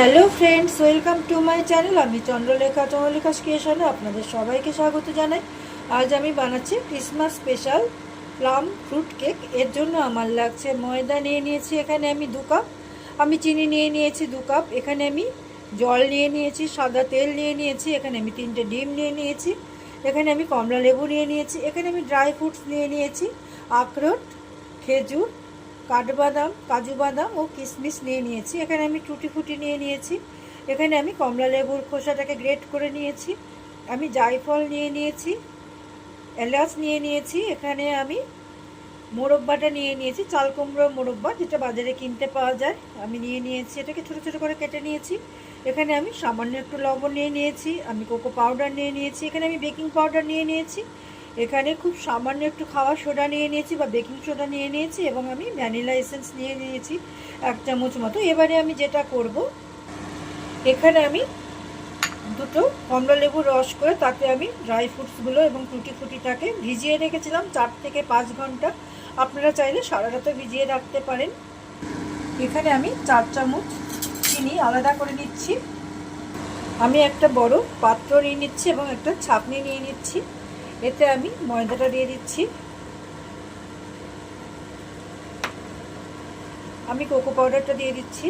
Hello friends welcome to my channel আমি চন্দ্রলেখা চন্দ্রলেখা ক্রিয়েশনে আপনাদের সবাইকে স্বাগত জানাই। আজ আমি বানাচ্ছি Christmas special plum fruit cake এর জন্য আমার লাগছে ময়দা নিয়ে নিয়েছি, এখানে আমি দু কাপ আমি চিনি নিয়ে নিয়েছি দু কাপ এখানে আমি জল নিয়ে নিয়েছি, সাদা তেল নিয়ে নিয়েছি, এখানে আমি তিনটে ডিম নিয়ে নিয়েছি, এখানে আমি কমলা লেবু নিয়ে নিয়েছি, এখানে আমি ড্রাই ফ্রুটস নিয়ে নিয়েছি, আখরোট, খেজুর কাঠবাদাম, কাজু বাদাম ও কিশমিশ নিয়ে নিয়েছি। এখানে আমি টুটি ফুটি নিয়ে নিয়েছি। এখানে আমি কমলা লেবুর খোসাটাকে গ্রেট করে নিয়েছি। আমি জায়ফল নিয়ে নিয়েছি, এলাচ নিয়ে নিয়েছি। এখানে আমি মোরব্বাটা নিয়ে নিয়েছি চাল কুমড়ো মোরব্বা যেটা বাজারে কিনতে পাওয়া যায়। আমি নিয়ে নিয়েছি, এটাকে ছোটো ছোটো করে কেটে নিয়েছি। এখানে আমি সামান্য একটু লবণ নিয়ে নিয়েছি, আমি কোকো পাউডার নিয়ে নিয়েছি। এখানে আমি বেকিং পাউডার নিয়ে নিয়েছি। এখানে খুব সামান্য একটু খাওয়ার সোডা নিয়ে নিয়েছি বা বেকিং সোডা নিয়ে নিয়েছি এবং আমি ভ্যানিলা এসেন্স নিয়ে নিয়েছি এক চামচ মতো। এবারে আমি যেটা করব, এখানে আমি দুটো কমলা লেবুর রস করে তাতে আমি ড্রাই ফ্রুটসগুলো এবং টুটি ফুটিটাকে ভিজিয়ে রেখেছিলাম চার থেকে পাঁচ ঘণ্টা। আপনারা চাইলে সারা রাতে ভিজিয়ে রাখতে পারেন। এখানে আমি চার চামচ চিনি আলাদা করে নিচ্ছি। আমি একটা বড় পাত্র নিয়ে নিচ্ছি এবং একটা ছাপনি নিয়ে নিচ্ছি। এতে আমি ময়দাটা দিয়ে দিচ্ছি। আমি কোকো পাউডারটা দিয়ে দিচ্ছি।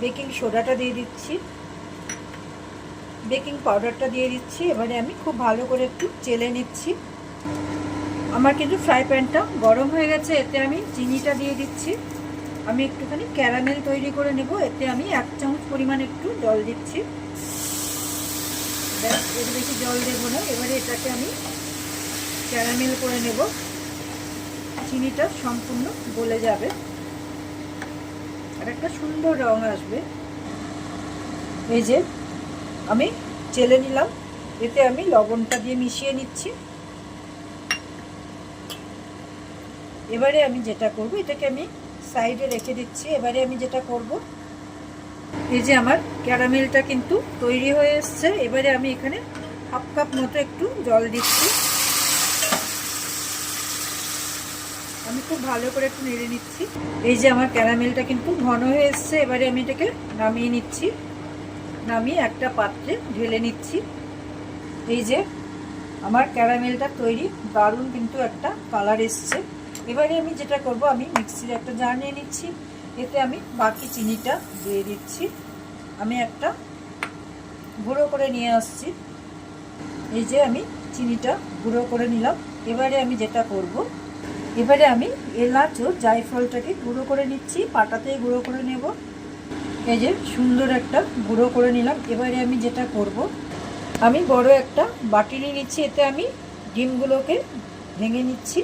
বেকিং সোডাটা দিয়ে দিচ্ছি। বেকিং পাউডারটা দিয়ে দিচ্ছি। এবারে আমি খুব ভালো করে একটু চেলে নিচ্ছি। আমার কিন্তু ফ্রাই প্যানটা গরম হয়ে গেছে, এতে আমি চিনিটা দিয়ে দিচ্ছি। আমি একটুখানি ক্যারামেল তৈরি করে নেব, এতে আমি এক চামচ পরিমাণ একটু জল দিচ্ছি। এর বেশি জল দেবো না। এবারে এটাকে আমি ক্যারামেল করে নেব। চিনিটা সম্পূর্ণ গলে যাবে। আর একটা সুন্দর রং আসবে। এই যে, আমি চেলে নিলাম। এতে আমি লবণটা দিয়ে মিশিয়ে নিচ্ছি। এবারে আমি যেটা করব, এটাকে আমি সাইডে রেখে দিচ্ছি। এবারে আমি যেটা করব এই যে আমার ক্যারামেলটা কিন্তু তৈরি হয়ে এসছে। এবারে আমি এখানে হাফ কাপ মতো একটু জল দিচ্ছি। আমি খুব ভালো করে একটু নেড়ে নিচ্ছি। এই যে আমার ক্যারামেলটা কিন্তু ঘন হয়ে এসছে। এবারে আমি এটাকে নামিয়ে নিচ্ছি। নামিয়ে একটা পাত্রে ঢেলে নিচ্ছি। এই যে আমার ক্যারামেলটা তৈরি, দারুণ কিন্তু একটা কালার এসছে। এবারে আমি যেটা করব, আমি মিক্সির একটা জার নিয়ে নিচ্ছি। এতে আমি বাকি চিনিটা দিয়ে দিচ্ছি। আমি একটা গুঁড়ো করে নিয়ে আসছি। এই যে আমি চিনিটা গুঁড়ো করে নিলাম। এবারে আমি যেটা করব, এবারে আমি এলাচ ও জায়ফলটাকে গুঁড়ো করে নিচ্ছি, পাটাতেই গুঁড়ো করে নেব। এই যে সুন্দর একটা গুঁড়ো করে নিলাম। এবারে আমি যেটা করব, আমি বড় একটা বাটি নিয়ে নিচ্ছি। এতে আমি ডিমগুলোকে ভেঙে নিচ্ছি।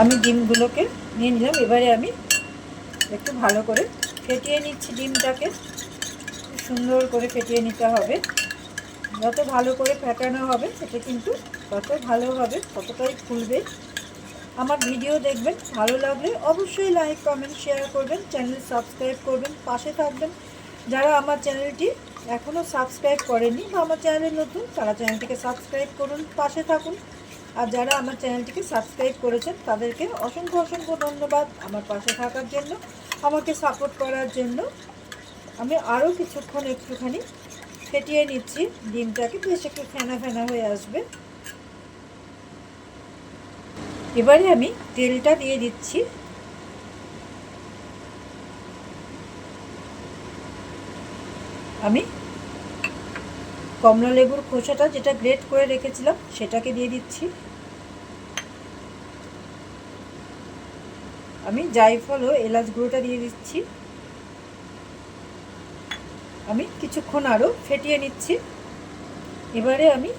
আমি ডিমগুলোকে নিয়ে নিলাম, এবারে আমি একটু ভালো করে ফেটিয়ে নিচ্ছি ডিমটাকে। সুন্দর করে ফেটিয়ে নিতে হবে। যত ভালো করে ফেটানো হবে, সেটা কিন্তু তত ভালো হবে, ততটাই ফুলবে। আমার ভিডিও দেখবেন, ভালো লাগলে অবশ্যই লাইক, কমেন্ট, শেয়ার করবেন, চ্যানেল সাবস্ক্রাইব করবেন, পাশে থাকবেন। যারা আমার চ্যানেলটি এখনও সাবস্ক্রাইব করেনি বা আমার চ্যানেলে নতুন, তারা চ্যানেলটিকে সাবস্ক্রাইব করুন, পাশে থাকুন। আর যারা আমার চ্যানেলটিকে সাবস্ক্রাইব করেছেন, তাদেরকে অসংখ্য অসংখ্য ধন্যবাদ আমার পাশে থাকার জন্য, আমাকে সাপোর্ট করার জন্য। আমি আরও কিছুক্ষণ একটুখানি ফেটিয়ে নিচ্ছি, ডিমটাকে বেশ একটু ফেনা ফেনা হয়ে আসবে। এবারে আমি তেলটা দিয়ে দিচ্ছি। আমি কমলা লেবুর খোসাটা যেটা গ্রেট করে রেখেছিলাম, সেটাকে দিয়ে দিচ্ছি। আমি জায়ফল ও এলাচ গুঁড়োটা দিয়ে দিচ্ছি। আমি কিছুক্ষণ আরও ফেটিয়ে নিচ্ছি। এবারে আমি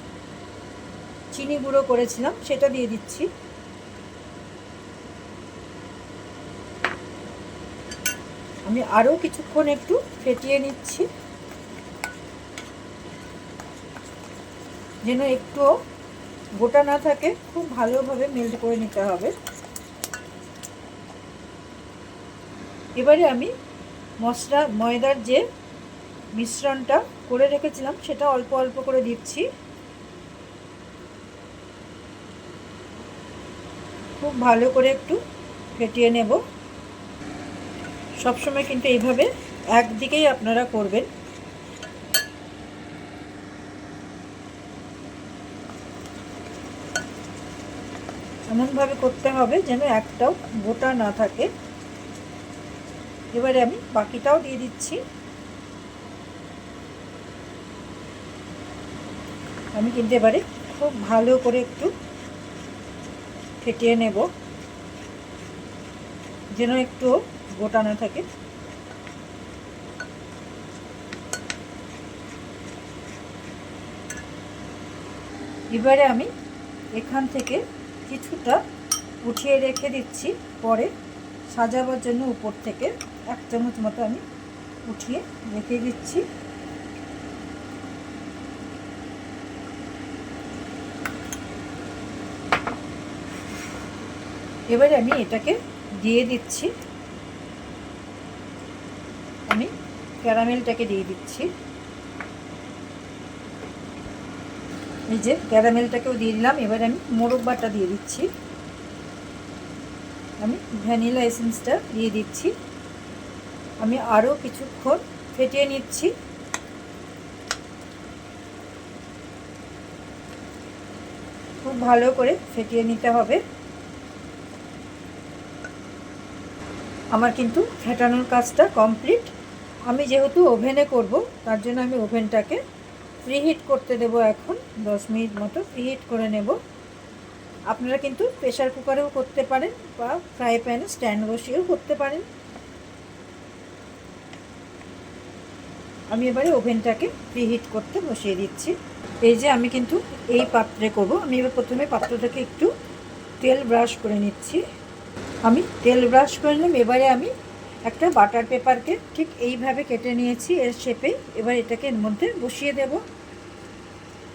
চিনি গুঁড়ো করেছিলাম, সেটা দিয়ে দিচ্ছি। আমি আরও কিছুক্ষণ একটু ফেটিয়ে নিচ্ছি। যেন একটু গোটা না থাকে, খুব ভালোভাবে মেল্ট করে নিতে হবে। এবারে আমি মশলা, ময়দার যে মিশ্রণটা করে রেখেছিলাম, সেটা অল্প অল্প করে দিচ্ছি। খুব ভালো করে একটু ফেটিয়ে নেব। সবসময় কিন্তু এইভাবে একদিকেই আপনারা করবেন। এমনভাবে করতে হবে যেন একটাও গোটা না থাকে। এবারে আমি বাকিটাও দিয়ে দিচ্ছি। আমি কিন্তু এবারে খুব ভালো করে একটু ফেটিয়ে নেব, যেন একটু গোটা না থাকে। এবারে আমি এখান থেকে কিছুটা উঠিয়ে রেখে দিচ্ছি। পরে সাজাবার জন্য উপর থেকে এক চামচ মতো আমি উঠিয়ে রেখে দিচ্ছি। এবারে আমি এটাকে দিয়ে দিচ্ছি। আমি ক্যারামেলটাকে দিয়ে দিচ্ছি। এই যে ক্যারামেলটাকেও দিয়ে দিলাম, এবার আমি মোরব্বাটা দিয়ে দিচ্ছি। আমি ভ্যানিলা এসেন্সটা দিয়ে দিচ্ছি। আমি আরও কিছুক্ষণ ফেটিয়ে নিচ্ছি। খুব ভালো করে ফেটিয়ে নিতে হবে। আমার কিন্তু ফেটানোর কাজটা কমপ্লিট। আমি যেহেতু ওভেনে করব, তার জন্য আমি ওভেনটাকে প্রিহিট করতে দেব এখন, দশ মিনিট মতো প্রিহিট করে নেব। আপনারা কিন্তু প্রেশার কুকারেও করতে পারেন বা ফ্রাই প্যানে স্ট্যান্ড বসিয়েও করতে পারেন। আমি এবারে ওভেনটাকে প্রিহিট করতে বসিয়ে দিচ্ছি। এই যে আমি কিন্তু এই পাত্রে করব। আমি এবার প্রথমে পাত্রটাকে একটু তেল ব্রাশ করে নিচ্ছি। আমি তেল ব্রাশ করে নিলাম। এবারে আমি একটা বাটার পেপারকে ঠিক এইভাবে কেটে নিয়েছি এর শেপে এবার এটাকে এর মধ্যে বসিয়ে দেব।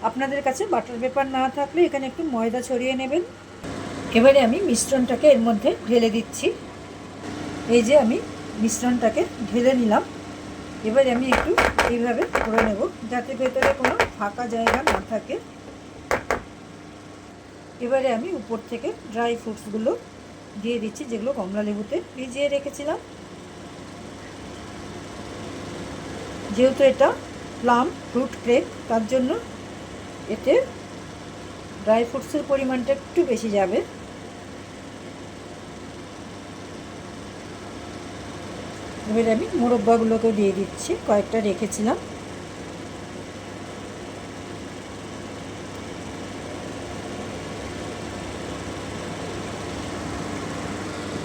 আপনাদের কাছে বাটার পেপার না থাকলে এখানে একটু ময়দা ছড়িয়ে নেবেন। এবারে আমি মিশ্রণটাকে এর মধ্যে ঢেলে দিচ্ছি। এই যে আমি মিশ্রণটাকে ঢেলে নিলাম। এবারে আমি একটু এইভাবে করে নেব যাতে ভেতরে কোনো ফাঁকা জায়গা না থাকে। এবারে আমি উপর থেকে ড্রাই ফ্রুটসগুলো দিয়ে দিচ্ছি যেগুলো কমলা লেবুতে ভিজিয়ে রেখেছিলাম। যেহেতু এটা প্লাম ফ্রুট কেক তার জন্য এতে ড্রাই ফ্রুটসের পরিমাণটা একটু বেশি যাবে। এবারে আমি মোরব্বাগুলোকে দিয়ে দিচ্ছি, কয়েকটা রেখেছিলাম।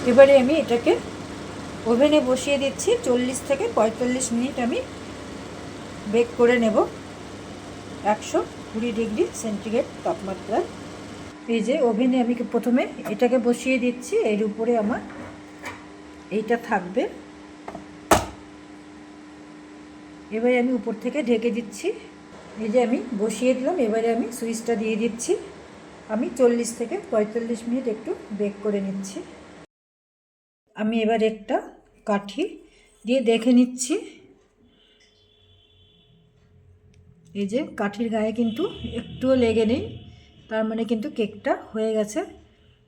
এবারে আমি এটাকে ওভেনে বসিয়ে দিচ্ছি, চল্লিশ থেকে পঁয়তাল্লিশ মিনিট আমি বেক করে নেব। একশো কুড়ি ডিগ্রি সেন্টিগ্রেড তাপমাত্রায় এই যে ওভেনে আমি প্রথমে এটাকে বসিয়ে দিচ্ছি। এর উপরে আমার এইটা থাকবে। এবারে আমি উপর থেকে ঢেকে দিচ্ছি। এই যে আমি বসিয়ে দিলাম। এবারে আমি সুইচটা দিয়ে দিচ্ছি। আমি চল্লিশ থেকে পঁয়তাল্লিশ মিনিট একটু বেক করে নিচ্ছি। আমি এবার একটা কাঠি দিয়ে দেখে নিচ্ছি। এই যে কাঠির গায়ে কিন্তু একটুও লেগে নেই, তার মানে কিন্তু কেকটা হয়ে গেছে।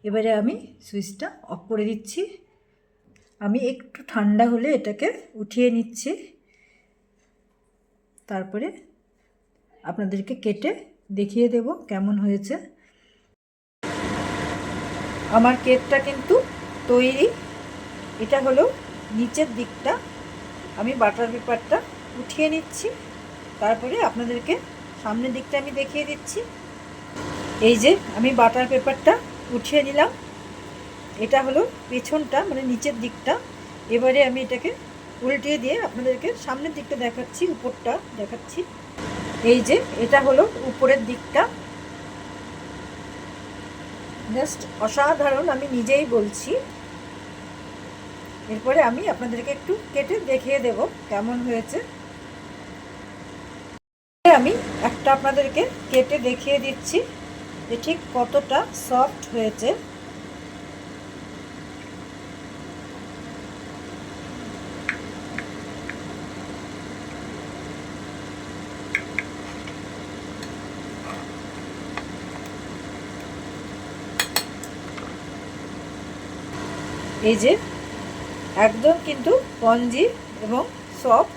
এবারে আমি সুইচটা অফ করে দিচ্ছি। আমি একটু ঠান্ডা হলে এটাকে উঠিয়ে নিচ্ছি। তারপরে আপনাদেরকে কেটে দেখিয়ে দেব কেমন হয়েছে। আমার কেকটা কিন্তু তৈরি। এটা হলো নিচের দিকটা। আমি বাটার পেপারটা উঠিয়ে নিচ্ছি। তারপরে আপনাদেরকে সামনের দিকটা আমি দেখিয়ে দিচ্ছি। এই যে আমি বাটার পেপারটা উঠিয়ে নিলাম। এটা হলো পেছনটা মানে নিচের দিকটা। এবারে আমি এটাকে উল্টিয়ে দিয়ে আপনাদেরকে সামনের দিকটা দেখাচ্ছি, উপরটা দেখাচ্ছি। এই যে এটা হলো উপরের দিকটা। জাস্ট অসাধারণ, আমি নিজেই বলছি। এরপরে আমি আপনাদেরকে একটু কেটে দেখিয়ে দেব কেমন হয়েছে। আমি একটা আপনাদেরকে কেটে দেখিয়ে দিচ্ছি যে ঠিক কতটা সফট হয়েছে। এই যে, একদম কিন্তু স্পঞ্জি এবং soft